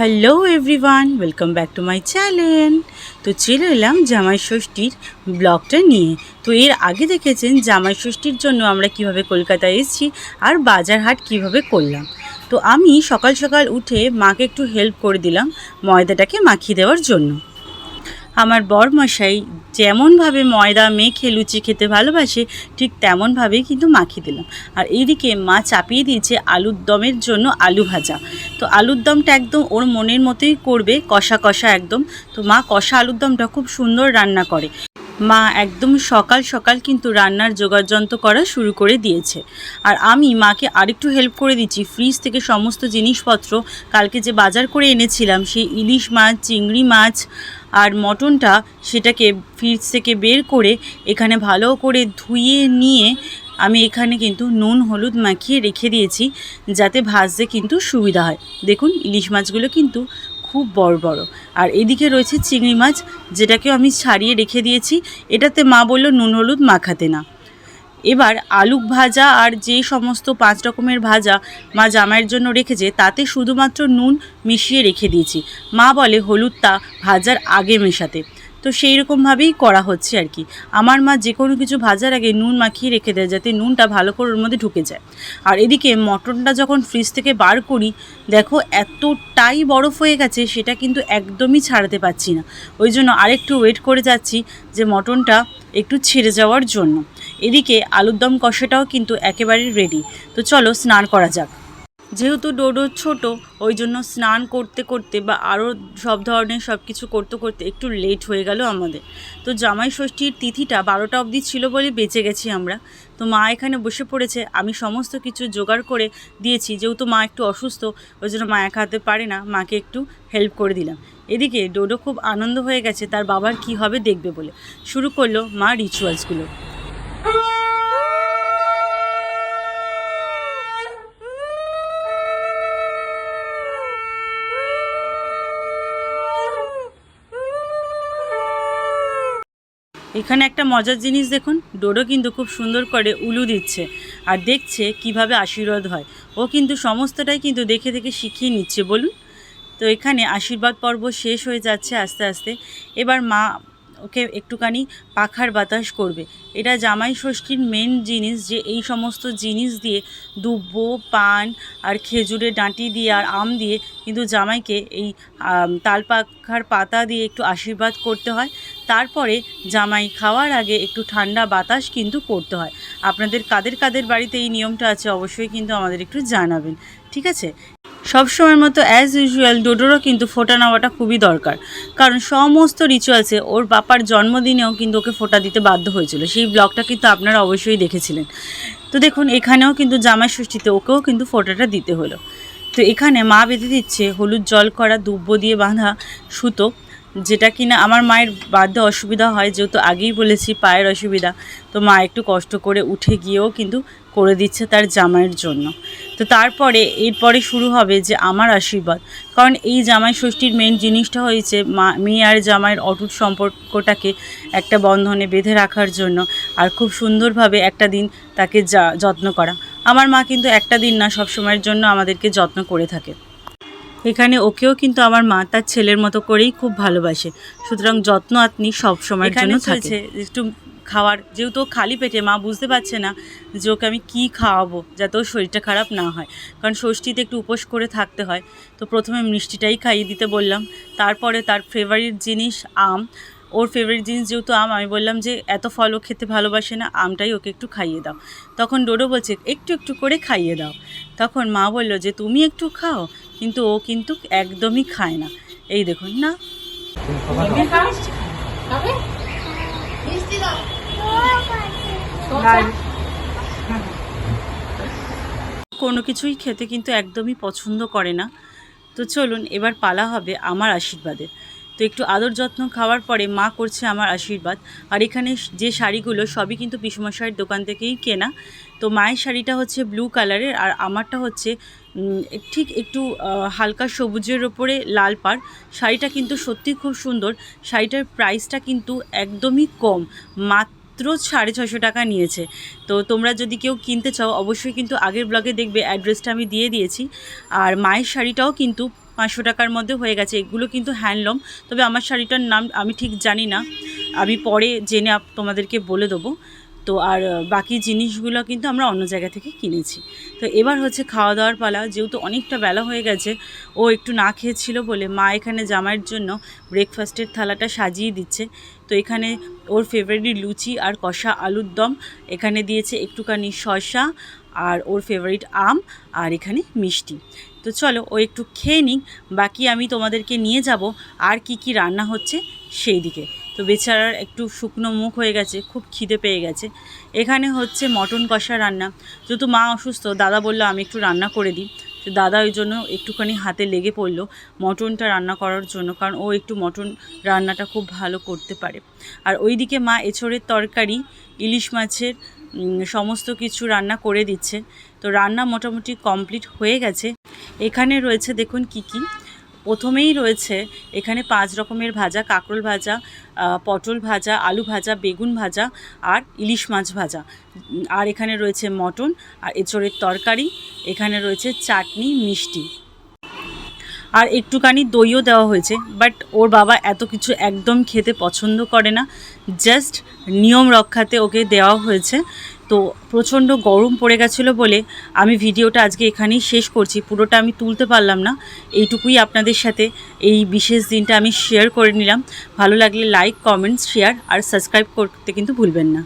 Hello everyone welcome back to my channel তো চলে এলাম জামাই ষষ্ঠীর ব্লগটা নিয়ে। তো এর আগে দেখেছেন জামাই ষষ্ঠীর জন্য আমরা কীভাবে কলকাতায় এসেছি আর বাজার হাট কীভাবে করলাম। তো আমি সকাল সকাল উঠে মাকে একটু হেল্প করে দিলাম ময়দাটাকে মাখিয়ে দেওয়ার জন্য। আমার বরমশাই যেমনভাবে ময়দা মেখে লুচি খেতে ভালোবাসে, ঠিক তেমনভাবেই কিন্তু মাখিয়ে দিলাম। আর এইদিকে মা চাপিয়ে দিয়েছে আলুর দমের জন্য আলু ভাজা। তো আলুর দমটা একদম ওর মনের মতোই করবে, কষা কষা একদম। তো মা কষা আলুর দমটা খুব সুন্দর রান্না করে। মা একদম সকাল সকাল কিন্তু রান্নার যোগাযন্ত্র করা শুরু করে দিয়েছে। আর আমি মাকে আরেকটু হেল্প করে দিচ্ছি। ফ্রিজ থেকে সমস্ত জিনিসপত্র কালকে যে বাজার করে এনেছিলাম, সেই ইলিশ মাছ, চিংড়ি মাছ আর মটনটা সেটাকে ফ্রিজ থেকে বের করে এখানে ভালো করে ধুয়ে নিয়ে আমি এখানে কিন্তু নুন, হলুদ মাখিয়ে রেখে দিয়েছি, যাতে ভাজতে কিন্তু সুবিধা হয়। দেখুন, ইলিশ মাছগুলো কিন্তু খুব বড় বড়। আর এদিকে রয়েছে চিংড়ি মাছ, যেটাকেও আমি ছাড়িয়ে রেখে দিয়েছি। এটাতে মা বলল, নুন, হলুদ মাখাতে না। এবার আলু ভাজা আর যে সমস্ত পাঁচ রকমের ভাজা মা জামাইয়ের জন্য রেখেছে, তাতে শুধুমাত্র নুন মিশিয়ে রেখে দিয়েছি। মা বলে, হলুদটা ভাজার আগে মেশাতে। তো সেই রকমভাবেই করা হচ্ছে আর কি। আমার মা যে কোনো কিছু ভাজার আগে নুন মাখিয়ে রেখে দেয় যাতে নুনটা ভালো করে ওর মধ্যে ঢুকে যায়। আর এদিকে মটনটা যখন ফ্রিজ থেকে বার করি, দেখো এতটাই বরফ হয়ে গেছে সেটা কিন্তু একদমই ছাড়াতে পারছি না। ওই জন্য আরেকটু ওয়েট করে যাচ্ছি যে মটনটা একটু ছেড়ে যাওয়ার জন্য। এদিকে আলুর দম কষাটাও কিন্তু একেবারে রেডি তো চলো স্নান করা যাক। যেহেতু ডোডো ছোট ওই জন্য স্নান করতে করতে বা আরও সব ধরনের সব কিছু করতে করতে একটু লেট হয়ে গেল আমাদের। তো জামাই ষষ্ঠীর তিথিটা বারোটা অবধি ছিল বলে বেঁচে গেছি আমরা। তো মা এখানে বসে পড়েছে, আমি সমস্ত কিছু জোগাড় করে দিয়েছি, যেহেতু মা একটু অসুস্থ ওই জন্য মা একা হাতে পারে না, মাকে একটু হেল্প করে দিলাম। এদিকে ডোডো খুব আনন্দ হয়ে গেছে, তার বাবার কি হবে দেখবে বলে। শুরু করল মা রিচুয়ালসগুলো এখানে একটা মজার জিনিস দেখুন, ডোডো কিন্তু খুব সুন্দর করে উলু দিচ্ছে আর দেখছে কীভাবে আশীর্বাদ হয়। ও কিন্তু সমস্তটাই কিন্তু দেখে দেখে শিখিয়ে নিচ্ছে, বলুন। তো এখানে আশীর্বাদ পর্ব শেষ হয়ে যাচ্ছে আস্তে আস্তে। এবার মা ওকে একটুখানি পাখার বাতাস করবে। এটা জামাই ষষ্ঠীর মেন জিনিস যে এই সমস্ত জিনিস দিয়ে দুব্ব, পান আর খেজুরের ডাঁটি দিয়ে আর আম দিয়ে কিন্তু জামাইকে এই তাল পাখার পাতা দিয়ে একটু আশীর্বাদ করতে হয়। তারপরে জামাই খাওয়ার আগে একটু ঠান্ডা বাতাস কিন্তু করতে হয়। আপনাদের কাদের কাদের বাড়িতে এই নিয়মটা আছে অবশ্যই কিন্তু আমাদের একটু জানাবেন, ঠিক আছে? সবসময়ের মতো অ্যাজ ইউজুয়াল ডোডোরও কিন্তু ফোটা নেওয়াটা খুবই দরকার। কারণ সমস্ত রিচুয়ালসে ওর বাপার জন্মদিনেও কিন্তু ওকে ফোটা দিতে বাধ্য হয়েছিল। সেই ব্লগটা কিন্তু আপনারা অবশ্যই দেখেছিলেন। তো দেখুন, এখানেও কিন্তু জামাই ষষ্ঠীতে ওকেও কিন্তু ফোটাটা দিতে হলো। তো এখানে মা বেঁধে দিচ্ছে হলুদ জল করা দুব্ব দিয়ে বাঁধা সুতো যেটা কিনা আমার মায়ের বাঁধতে অসুবিধা হয়, যেহেতু আগেই বলেছি পায়ের অসুবিধা, তো মা একটু কষ্ট করে উঠে গিয়েও কিন্তু করে দিচ্ছে তার জামাইয়ের জন্য। তো তারপরে, এরপরে শুরু হবে যে আমার আশীর্বাদ। কারণ এই জামাই ষষ্ঠীর মেন জিনিসটা হয়েছে মা, মেয়ে আর জামাইয়ের অটুট সম্পর্কটাকে একটা বন্ধনে বেঁধে রাখার জন্য আর খুব সুন্দরভাবে একটা দিন তাকে যা, যত্ন করা। আমার মা কিন্তু একটা দিন না সব সময়ের জন্য আমাদেরকে যত্ন করে থাকে। এখানে ওকেও কিন্তু আমার মা তার ছেলের মতো করেই খুব ভালোবাসে। সুতরাং যত্ন আত্মি সব সময়ের জন্য থাকে একটু খাওয়ার যেহেতু ও খালি পেটে মা বুঝতে পারছে না যে ওকে আমি কী খাওয়াবো যাতে ওর শরীরটা খারাপ না হয়। কারণ ষষ্ঠীতে একটু উপোস করে থাকতে হয়। তো প্রথমে মিষ্টিটাই খাইয়ে দিতে বললাম। তারপরে তার ফেভারিট জিনিস আম। ওর ফেভারিট জিনিস যেহেতু আম আমি বললাম যে এত ফল ও খেতে ভালোবাসে না আমটাই ওকে একটু খাইয়ে দাও। তখন ডোডো বলছে একটু একটু করে খাইয়ে দাও। তখন মা বলল যে তুমি একটু খাও কিন্তু ও কিন্তু একদমই খায় না। এই দেখুন না? কোনো কিছুই খেতে কিন্তু একদমই পছন্দ করে না। তো চলুন এবার পালা হবে আমার আশীর্বাদের তো একটু আদর যত্ন খাওয়ার পরে মা করছে আমার আশীর্বাদ। আর এখানে যে শাড়িগুলো সবই কিন্তু পিসমশাইয়ের দোকান থেকেই কেনা। তো মায়ের শাড়িটা হচ্ছে ব্লু কালারের আর আমারটা হচ্ছে ঠিক একটু হালকা সবুজের ওপরে লাল পাড়। শাড়িটা কিন্তু সত্যি খুব সুন্দর। শাড়িটার প্রাইসটা কিন্তু একদমই কম। মাত্র সাড়ে ছশো টাকা নিয়েছে। তো তোমরা যদি কেউ কিনতে চাও, অবশ্যই কিন্তু আগের ব্লগে দেখবে অ্যাড্রেসটা আমি দিয়ে দিয়েছি। আর মায়ের শাড়িটাও কিন্তু পাঁচশো টাকার মধ্যে হয়ে গেছে। এগুলো কিন্তু হ্যান্ডলুম। তবে আমার শাড়িটার নাম আমি ঠিক জানি না। আমি পরে জেনে তোমাদেরকে বলে দেবো। তো আর বাকি জিনিসগুলো কিন্তু আমরা অন্য জায়গা থেকে কিনেছি। তো এবার হচ্ছে খাওয়া দাওয়ার পালা, যেহেতু অনেকটা বেলা হয়ে গেছে, ও একটু না খেয়েছিল বলে মা এখানে জামাইয়ের জন্য ব্রেকফাস্টের থালাটা সাজিয়ে দিচ্ছে। তো এখানে ওর ফেভারিট লুচি আর কষা আলুর দম, এখানে দিয়েছে একটুখানি শসা আর ওর ফেভারিট আম আর এখানে মিষ্টি। তো চলো, ও একটু খেয়ে নিক, বাকি আমি তোমাদেরকে নিয়ে যাব, আর কি কি রান্না হচ্ছে সেই দিকে তো বেচারার একটু শুকনো মুখ হয়ে গেছে, খুব খিদে পেয়ে গেছে। এখানে হচ্ছে মটন কষা রান্না। যেহেতু মা অসুস্থ, দাদা বলল আমি একটু রান্না করে দিই। তো দাদা ওই জন্য একটুখানি হাতে লেগে পড়ল মটনটা রান্না করার জন্য, কারণ ও একটু মটন রান্নাটা খুব ভালো করতে পারে। আর ওইদিকে মা এঁচড়ের তরকারি, ইলিশ মাছের সমস্ত কিছু রান্না করে দিচ্ছে। তো রান্না মোটামুটি কমপ্লিট হয়ে গেছে। এখানে রয়েছে দেখুন কি কি। প্রথমেই রয়েছে এখানে পাঁচ রকমের ভাজা, কাঁকরোল ভাজা পটল ভাজা, আলু ভাজা, বেগুন ভাজা আর ইলিশ মাছ ভাজা। আর এখানে রয়েছে মটন আর এঁচড়ের তরকারি, এখানে রয়েছে চাটনি, মিষ্টি। আর একটুখানি দইও দেওয়া হয়েছে, বাট ওর বাবা এত কিছু একদম খেতে পছন্দ করে না। জাস্ট নিয়ম রক্ষাতে ওকে দেওয়া হয়েছে। তো প্রচণ্ড গরম পড়ে গেছিল বলে আমি ভিডিওটা আজকে এখানেই শেষ করছি। পুরোটা আমি তুলতে পারলাম না। এইটুকুই আপনাদের সাথে এই বিশেষ দিনটা আমি শেয়ার করে নিলাম। ভালো লাগলে লাইক কমেন্টস শেয়ার আর সাবস্ক্রাইব করতে কিন্তু ভুলবেন না।